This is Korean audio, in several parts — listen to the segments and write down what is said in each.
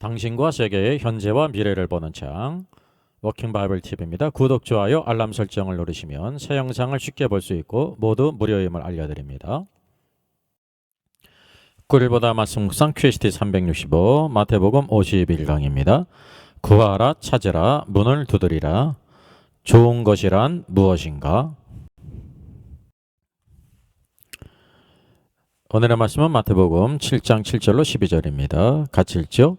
당신과 세계의 현재와 미래를 보는 창 워킹 바이블 TV입니다. 구독, 좋아요, 알람 설정을 누르시면 새 영상을 쉽게 볼 수 있고 모두 무료임을 알려드립니다. 꿀보다 말씀 묵상 QST 365 마태복음 51강입니다. 구하라 찾으라 문을 두드리라 좋은 것이란 무엇인가? 오늘의 말씀은 마태복음 7장 7절로 12절입니다. 같이 읽죠.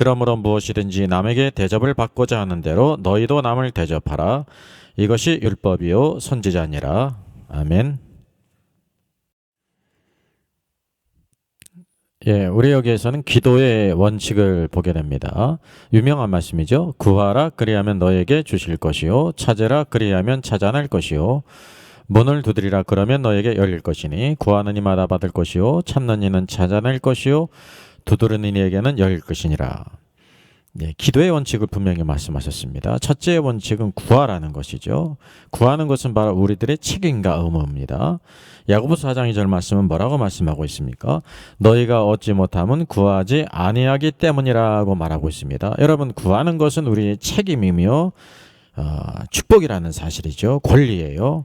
그러므로 무엇이든지 남에게 대접을 받고자 하는 대로 너희도 남을 대접하라 이것이 율법이요 선지자니라 아멘. 예, 우리 여기에서는 기도의 원칙을 보게 됩니다. 유명한 말씀이죠. 구하라 그리하면 너에게 주실 것이요 찾으라 그리하면 찾아낼 것이요 문을 두드리라 그러면 너에게 열릴 것이니 구하는 이마다 받을 것이요 찾는 이는 찾아낼 것이요 두드리는 이에게는 열릴 것이니라. 네, 기도의 원칙을 분명히 말씀하셨습니다. 첫째 원칙은 구하라는 것이죠. 구하는 것은 바로 우리들의 책임과 의무입니다. 야고보서 4장 2절 말씀은 뭐라고 말씀하고 있습니까? 너희가 얻지 못함은 구하지 아니하기 때문이라고 말하고 있습니다. 여러분 구하는 것은 우리의 책임이며 어, 축복이라는 사실이죠. 권리예요.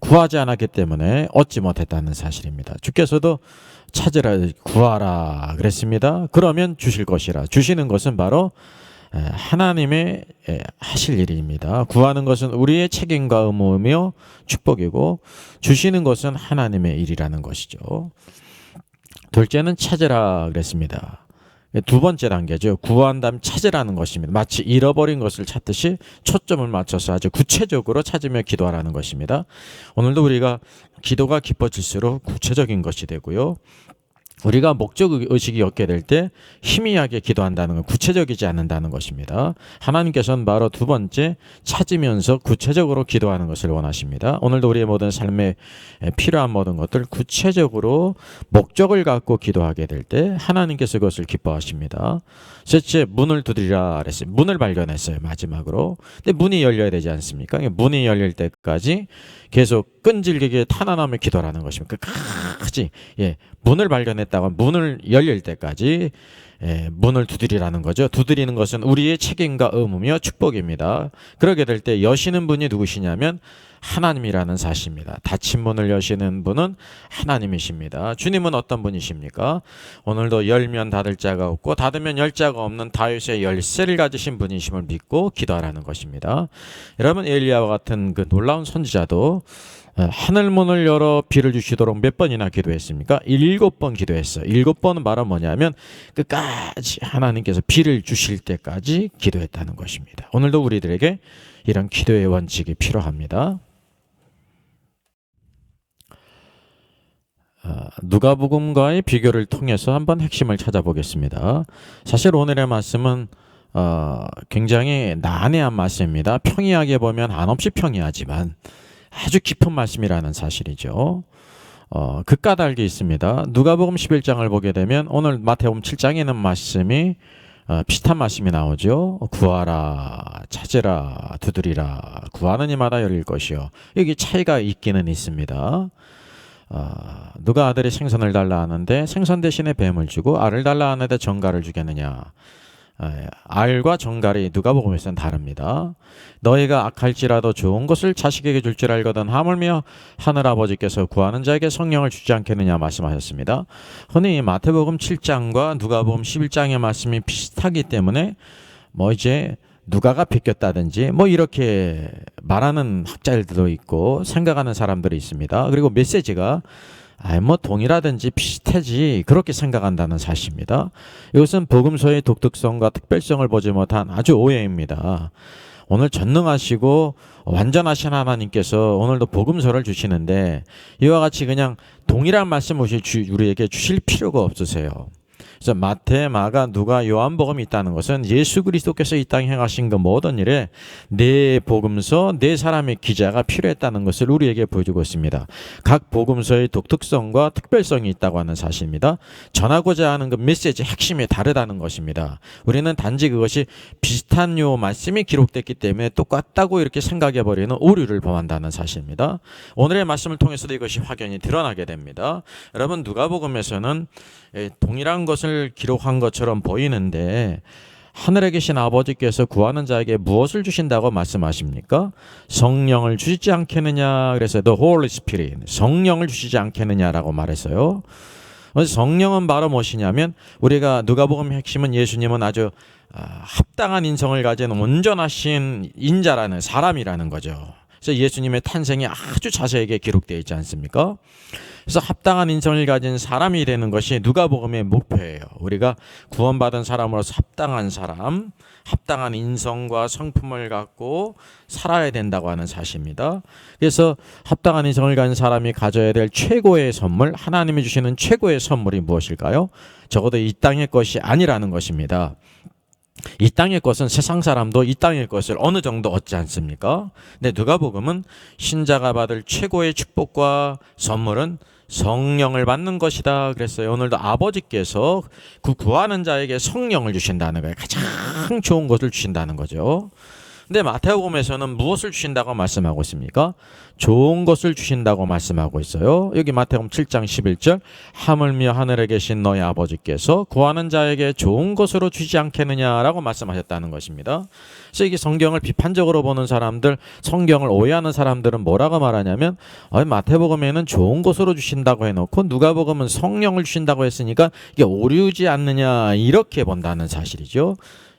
구하지 않았기 때문에 얻지 못했다는 사실입니다. 주께서도 찾으라 구하라 그랬습니다. 그러면 주실 것이라. 주시는 것은 바로 하나님의 하실 일입니다. 구하는 것은 우리의 책임과 의무며 축복이고 주시는 것은 하나님의 일이라는 것이죠. 둘째는 찾으라 그랬습니다. 두 번째 단계죠. 구한 다음 찾으라는 것입니다. 마치 잃어버린 것을 찾듯이 초점을 맞춰서 아주 구체적으로 찾으며 기도하라는 것입니다. 오늘도 우리가 기도가 깊어질수록 구체적인 것이 되고요. 우리가 목적 의식이 없게 될 때 희미하게 기도한다는 건 구체적이지 않는다는 것입니다. 하나님께서는 바로 두 번째 찾으면서 구체적으로 기도하는 것을 원하십니다. 오늘도 우리의 모든 삶에 필요한 모든 것들 구체적으로 목적을 갖고 기도하게 될 때 하나님께서 그것을 기뻐하십니다. 셋째 문을 두드리라 그랬어요. 문을 발견했어요. 마지막으로. 근데 문이 열려야 되지 않습니까? 문이 열릴 때까지 계속 끈질기게 탄환하며 기도하는 것입니다. 끝까지 예, 문을 발견 했다고 문을 열릴 때까지 예, 문을 두드리라는 거죠. 두드리는 것은 우리의 책임과 의무며 축복입니다. 그러게 될 때 여시는 분이 누구시냐면 하나님이라는 사실입니다. 닫힌 문을 여시는 분은 하나님이십니다. 주님은 어떤 분이십니까? 오늘도 열면 닫을 자가 없고 닫으면 열 자가 없는 다윗의 열쇠를 가지신 분이심을 믿고 기도하라는 것입니다. 여러분 엘리야와 같은 그 놀라운 선지자도 어, 하늘 문을 열어 비를 주시도록 몇 번이나 기도했습니까? 일곱 번 기도했어요. 일곱 번은 말은 뭐냐면 끝까지 하나님께서 비를 주실 때까지 기도했다는 것입니다. 오늘도 우리들에게 이런 기도의 원칙이 필요합니다. 아, 누가복음과의 비교를 통해서 한번 핵심을 찾아보겠습니다. 사실 오늘의 말씀은 어, 굉장히 난해한 말씀입니다. 평이하게 보면 한없이 평이하지만 아주 깊은 말씀이라는 사실이죠. 어, 그 까닭이 있습니다. 누가복음 11장을 보게 되면 오늘 마태복음 7장에 있는 말씀이 어, 비슷한 말씀이 나오죠. 구하라, 찾으라, 두드리라, 구하는 이마다 열릴 것이요. 여기 차이가 있기는 있습니다. 어, 누가 아들이 생선을 달라 하는데 생선 대신에 뱀을 주고 알을 달라 하는데 정갈을 주겠느냐. 예, 알과 정갈이 누가복음에서는 다릅니다. 너희가 악할지라도 좋은 것을 자식에게 줄 줄 알거든 하물며 하늘 아버지께서 구하는 자에게 성령을 주지 않겠느냐 말씀하셨습니다. 흔히 마태복음 7장과 누가복음 11장의 말씀이 비슷하기 때문에 뭐 이제 누가가 베꼈다든지 뭐 이렇게 말하는 학자들도 있고 생각하는 사람들이 있습니다. 그리고 메시지가 아이 뭐 동일하든지 비슷하지 그렇게 생각한다는 사실입니다. 이것은 복음서의 독특성과 특별성을 보지 못한 아주 오해입니다. 오늘 전능하시고 완전하신 하나님께서 오늘도 복음서를 주시는데 이와 같이 그냥 동일한 말씀을 우리에게 주실 필요가 없으세요. 그래서 마태, 마가, 누가, 요한복음이 있다는 것은 예수 그리스도께서 이 땅에 행하신 그 모든 일에 네 복음서, 네 사람의 기자가 필요했다는 것을 우리에게 보여주고 있습니다. 각 복음서의 독특성과 특별성이 있다고 하는 사실입니다. 전하고자 하는 그 메시지 핵심이 다르다는 것입니다. 우리는 단지 그것이 비슷한 요 말씀이 기록됐기 때문에 똑같다고 이렇게 생각해 버리는 오류를 범한다는 사실입니다. 오늘의 말씀을 통해서도 이것이 확연히 드러나게 됩니다. 여러분 누가복음에서는 예, 동일한 것을 기록한 것처럼 보이는데 하늘에 계신 아버지께서 구하는 자에게 무엇을 주신다고 말씀하십니까? 성령을 주시지 않겠느냐? 그래서 the Holy Spirit 성령을 주시지 않겠느냐라고 말했어요. 성령은 바로 무엇이냐면 우리가 누가복음 핵심은 예수님은 아주 아, 합당한 인성을 가진 온전하신 인자라는 사람이라는 거죠. 그래서 예수님의 탄생이 아주 자세하게 기록되어 있지 않습니까? 그래서 합당한 인성을 가진 사람이 되는 것이 누가복음의 목표예요. 우리가 구원받은 사람으로서 합당한 사람, 합당한 인성과 성품을 갖고 살아야 된다고 하는 사실입니다. 그래서 합당한 인성을 가진 사람이 가져야 될 최고의 선물, 하나님이 주시는 최고의 선물이 무엇일까요? 적어도 이 땅의 것이 아니라는 것입니다. 이 땅의 것은 세상 사람도 이 땅의 것을 어느 정도 얻지 않습니까? 근데 누가복음은 신자가 받을 최고의 축복과 선물은 성령을 받는 것이다 그랬어요. 오늘도 아버지께서 그 구하는 자에게 성령을 주신다는 거예요. 가장 좋은 것을 주신다는 거죠. 근데 마태복음에서는 무엇을 주신다고 말씀하고 있습니까? 좋은 것을 주신다고 말씀하고 있어요. 여기 마태복음 7장 11절 하물며 하늘에 계신 너희 아버지께서 구하는 자에게 좋은 것으로 주지 않겠느냐라고 말씀하셨다는 것입니다. 그래서 이게 성경을 비판적으로 보는 사람들, 성경을 오해하는 사람들은 뭐라고 말하냐면 어, 마태복음에는 좋은 것으로 주신다고 해놓고 누가복음은 성령을 주신다고 했으니까 이게 오류지 않느냐 이렇게 본다는 사실이죠.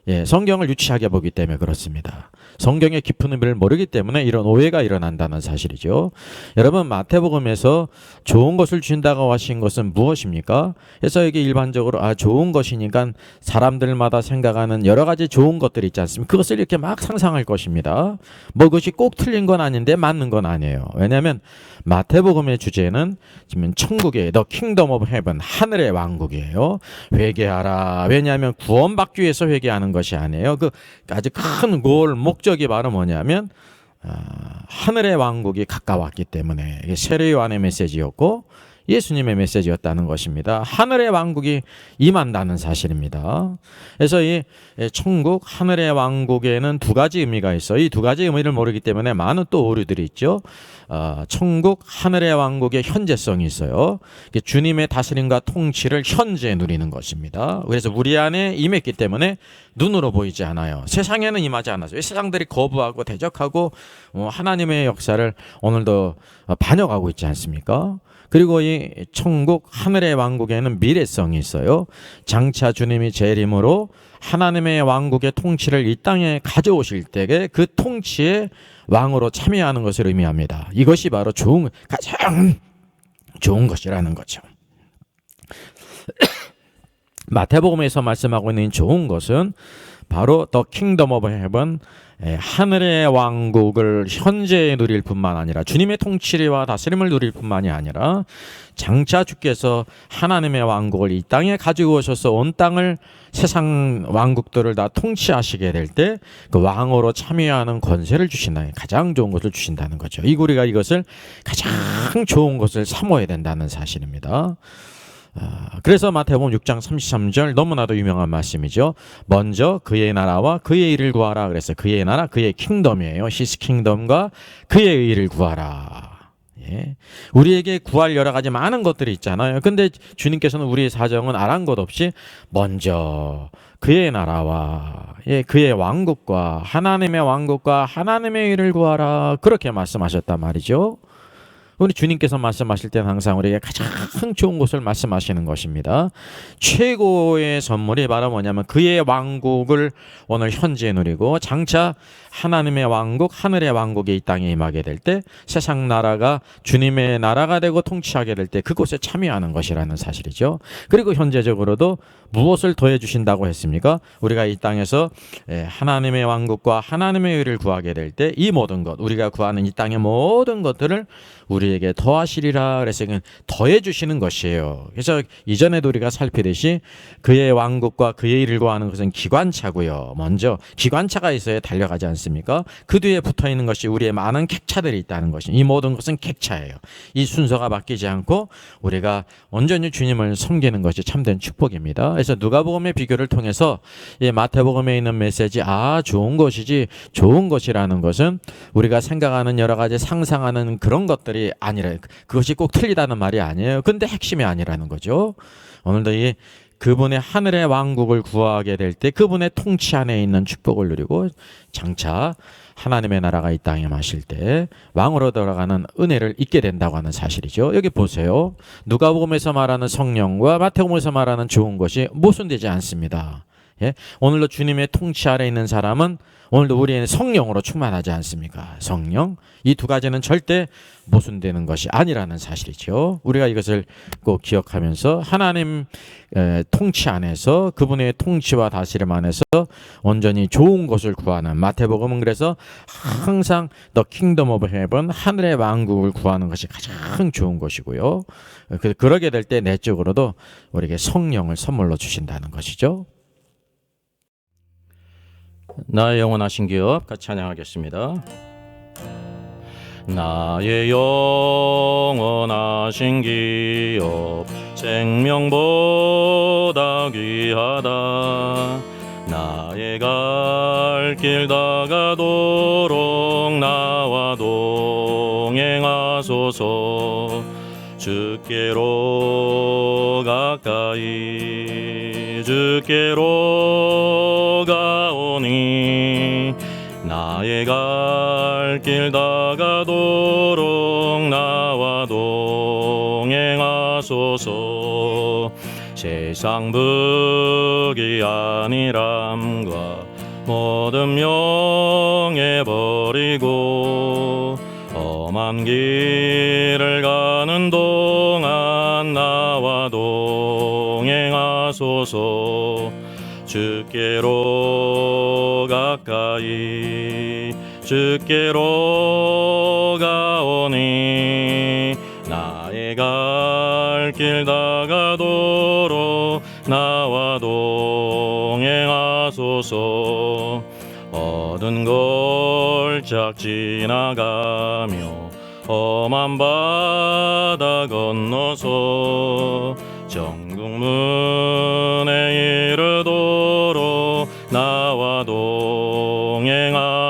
예, 성경을 유치하게 보기 때문에 그렇습니다. 성경의 깊은 의미를 모르기 때문에 이런 오해가 일어난다는 사실이죠. 여러분 마태복음에서 좋은 것을 주신다고 하신 것은 무엇입니까? 그래서 이게 일반적으로 아 좋은 것이니까 사람들마다 생각하는 여러 가지 좋은 것들이 있지 않습니까? 그것을 이렇게 막 상상할 것입니다. 뭐 그것이 꼭 틀린 건 아닌데 맞는 건 아니에요. 왜냐하면 마태복음의 주제는 지금 천국의 더 킹덤 오브 헤븐 하늘의 왕국이에요. 회개하라. 왜냐하면 구원받기 위해서 회개하는 것이 아니에요. 그 아주 큰 골 목적 이 바로 뭐냐면 아, 하늘의 왕국이 가까웠기 때문에 이게 세례 요한의 메시지였고 예수님의 메시지였다는 것입니다. 하늘의 왕국이 임한다는 사실입니다. 그래서 이 천국 하늘의 왕국에는 두 가지 의미가 있어요. 이두 가지 의미를 모르기 때문에 많은 또 오류들이 있죠. 어, 천국 하늘의 왕국의 현재성이 있어요. 주님의 다스림과 통치를 현재 누리는 것입니다. 그래서 우리 안에 임했기 때문에 눈으로 보이지 않아요. 세상에는 임하지 않아서 세상들이 거부하고 대적하고 어, 하나님의 역사를 오늘도 반영하고 있지 않습니까? 그리고 이 천국 하늘의 왕국에는 미래성이 있어요. 장차 주님이 재림으로 하나님의 왕국의 통치를 이 땅에 가져오실 때에 그 통치의 왕으로 참여하는 것을 의미합니다. 이것이 바로 좋은 가장 좋은 것이라는 거죠. 마태복음에서 말씀하고 있는 좋은 것은 바로 더 킹덤 오브 헤븐 하늘의 왕국을 현재 누릴 뿐만 아니라 주님의 통치와 다스림을 누릴 뿐만이 아니라 장차 주께서 하나님의 왕국을 이 땅에 가지고 오셔서 온 땅을 세상 왕국들을 다 통치하시게 될 때 그 왕으로 참여하는 권세를 주신다. 가장 좋은 것을 주신다는 거죠. 이 우리가 이것을 가장 좋은 것을 삼어야 된다는 사실입니다. 아, 그래서 마태복음 6장 33절 너무나도 유명한 말씀이죠. 먼저 그의 나라와 그의 일을 구하라. 그래서 그의 나라, 그의 킹덤이에요. 히스 킹덤과 그의 의를 구하라. 예. 우리에게 구할 여러 가지 많은 것들이 있잖아요. 근데 주님께서는 우리의 사정은 아랑곳 없이 먼저 그의 나라와 예, 그의 왕국과 하나님의 왕국과 하나님의 일을 구하라. 그렇게 말씀하셨단 말이죠. 우리 주님께서 말씀하실 때는 항상 우리에게 가장 좋은 것을 말씀하시는 것입니다. 최고의 선물이 바로 뭐냐면 그의 왕국을 오늘 현재 누리고 장차 하나님의 왕국, 하늘의 왕국이 이 땅에 임하게 될 때 세상 나라가 주님의 나라가 되고 통치하게 될 때 그곳에 참여하는 것이라는 사실이죠. 그리고 현재적으로도 무엇을 더해 주신다고 했습니까? 우리가 이 땅에서 예, 하나님의 왕국과 하나님의 의를 구하게 될 때 이 모든 것 우리가 구하는 이 땅의 모든 것들을 우리에게 더하시리라 그래서 더해 주시는 것이에요. 그래서 이전에도 우리가 살피듯이 그의 왕국과 그의 일을 구하는 것은 기관차고요. 먼저 기관차가 있어야 달려가지 않습니까? 그 뒤에 붙어 있는 것이 우리의 많은 객차들이 있다는 것이 이 모든 것은 객차예요. 이 순서가 바뀌지 않고 우리가 온전히 주님을 섬기는 것이 참된 축복입니다. 그래서 누가복음의 비교를 통해서 이 마태복음에 있는 메시지 아 좋은 것이지 좋은 것이라는 것은 우리가 생각하는 여러 가지 상상하는 그런 것들이 아니라 그것이 꼭 틀리다는 말이 아니에요. 근데 핵심이 아니라는 거죠. 오늘도 이 그분의 하늘의 왕국을 구하게 될 때 그분의 통치 안에 있는 축복을 누리고 장차 하나님의 나라가 이 땅에 마실 때 왕으로 돌아가는 은혜를 잊게 된다고 하는 사실이죠. 여기 보세요. 누가복음에서 말하는 성령과 마태복음에서 말하는 좋은 것이 모순되지 않습니다. 예? 오늘도 주님의 통치 아래 있는 사람은 오늘도 우리의 성령으로 충만하지 않습니까? 성령 이 두 가지는 절대 모순되는 것이 아니라는 사실이죠. 우리가 이것을 꼭 기억하면서 하나님 통치 안에서 그분의 통치와 다스림 안에서 온전히 좋은 것을 구하는 마태복음은 그래서 항상 The Kingdom of Heaven 하늘의 왕국을 구하는 것이 가장 좋은 것이고요. 그, 그러게 될 때 내적으로도 우리에게 성령을 선물로 주신다는 것이죠. 나의 영원하신 기업 같이 찬양하겠습니다. 나의 영원하신 기업 생명보다 귀하다 나의 갈 길 다가도록 나와 동행하소서 주께로 가까이 주께로 가오니 나의 갈 길 다가도록 나와 동행하소서. 세상 북이 아니람과 모든 명예 버리고 험한 길을 가는 동안 나와 동행하소서 주께로 가까이 주께로 가오니 나의 갈 길 다가도록 나와 동행하소서. 얻은 골짝 지나가며 험한 바다 건너서 정국문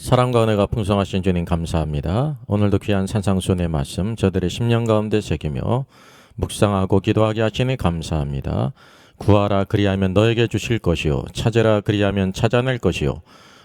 사랑과 은혜가 풍성하신 주님 감사합니다. 오늘도 귀한 산상순의 말씀 저들의 심령 가운데 새기며 묵상하고 기도하게 하시니 감사합니다. 구하라 그리하면 너에게 주실 것이요 찾으라 그리하면 찾아낼 것이요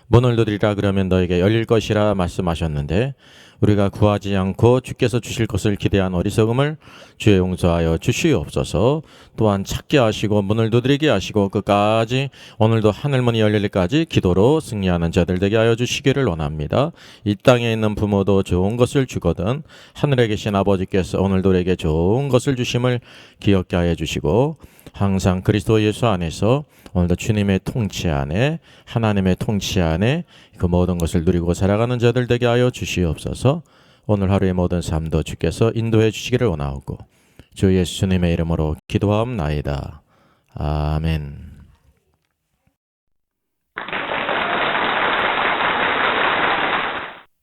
문을 두드리라 그러면 너에게 열릴 것이라 말씀하셨는데 우리가 구하지 않고 주께서 주실 것을 기대한 어리석음을 주의 용서하여 주시옵소서 또한 찾게 하시고 문을 두드리게 하시고 끝까지 오늘도 하늘문이 열릴까지 기도로 승리하는 자들 되게 하여 주시기를 원합니다. 이 땅에 있는 부모도 좋은 것을 주거든 하늘에 계신 아버지께서 오늘도 우리에게 좋은 것을 주심을 기억게 하여 주시고 항상 그리스도 예수 안에서 오늘도 주님의 통치 안에 하나님의 통치 안에 그 모든 것을 누리고 살아가는 자들 되게 하여 주시옵소서. 오늘 하루의 모든 삶도 주께서 인도해 주시기를 원하옵고 주 예수님의 이름으로 기도하옵나이다. 아멘.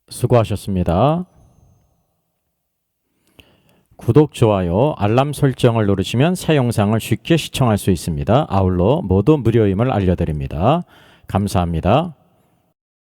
수고하셨습니다. 구독, 좋아요, 알람 설정을 누르시면 새 영상을 쉽게 시청할 수 있습니다. 아울러 모두 무료임을 알려드립니다. 감사합니다.